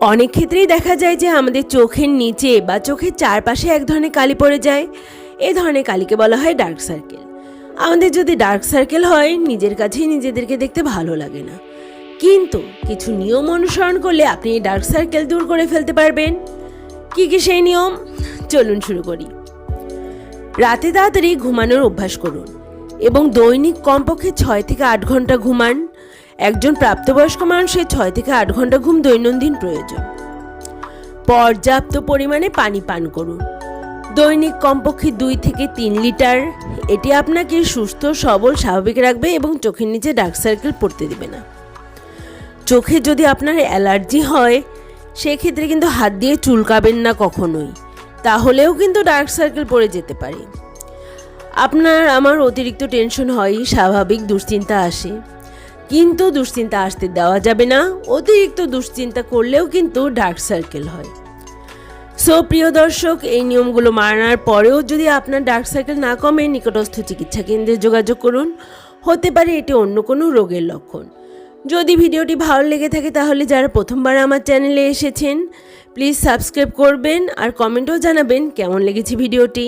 অনেক ক্ষেত্রেই দেখা যায় যে আমাদের চোখের নিচে বা চোখের চারপাশে এক ধরনের কালি পড়ে যায়। এ ধরনের কালিকে বলা হয় ডার্ক সার্কেল আমাদের যদি ডার্ক সার্কেল হয়, নিজের কাছেই নিজেদেরকে দেখতে ভালো লাগে না। কিন্তু কিছু নিয়ম অনুসরণ করলে আপনি এই ডার্ক সার্কেল দূর করে ফেলতে পারবেন। কি কি সেই নিয়ম? চলুন শুরু করি। রাতে তাড়াতাড়ি ঘুমানোর অভ্যাস করুন এবং দৈনিক কমপক্ষে ছয় থেকে আট ঘণ্টা ঘুমান। একজন প্রাপ্তবয়স্ক মানুষের ছয় থেকে আট ঘণ্টা ঘুম দৈনন্দিন প্রয়োজন। পর্যাপ্ত পরিমাণে পানি পান করুন। দৈনিক কমপক্ষে দুই থেকে তিন লিটার। এটি আপনাকে সুস্থ, সবল, স্বাভাবিক রাখবে এবং চোখের নিচে ডার্ক সার্কেল পড়তে দেবে না। চোখে যদি আপনার অ্যালার্জি হয়, সেক্ষেত্রে কিন্তু হাত দিয়ে চুলকাবেন না কখনোই। তাহলেও কিন্তু ডার্ক সার্কেল পড়ে যেতে পারে। আপনার, আমার অতিরিক্ত টেনশন হয়, স্বাভাবিক দুশ্চিন্তা আসে। কিন্তু দুশ্চিন্তা আসতে দেওয়া যাবে না। অতিরিক্ত দুশ্চিন্তা করলেও কিন্তু ডার্ক সার্কেল হয়। সো প্রিয় দর্শক, এই নিয়মগুলো মানার পরেও যদি আপনার ডার্ক সার্কেল না কমে, নিকটস্থ চিকিৎসা কেন্দ্রে যোগাযোগ করুন। হতে পারে এটি অন্য কোনো রোগের লক্ষণ। যদি ভিডিওটি ভালো লেগে থাকে, তাহলে যারা প্রথমবার আমার চ্যানেলে এসেছেন প্লিজ সাবস্ক্রাইব করবেন আর কমেন্টও জানাবেন কেমন লেগেছে ভিডিওটি।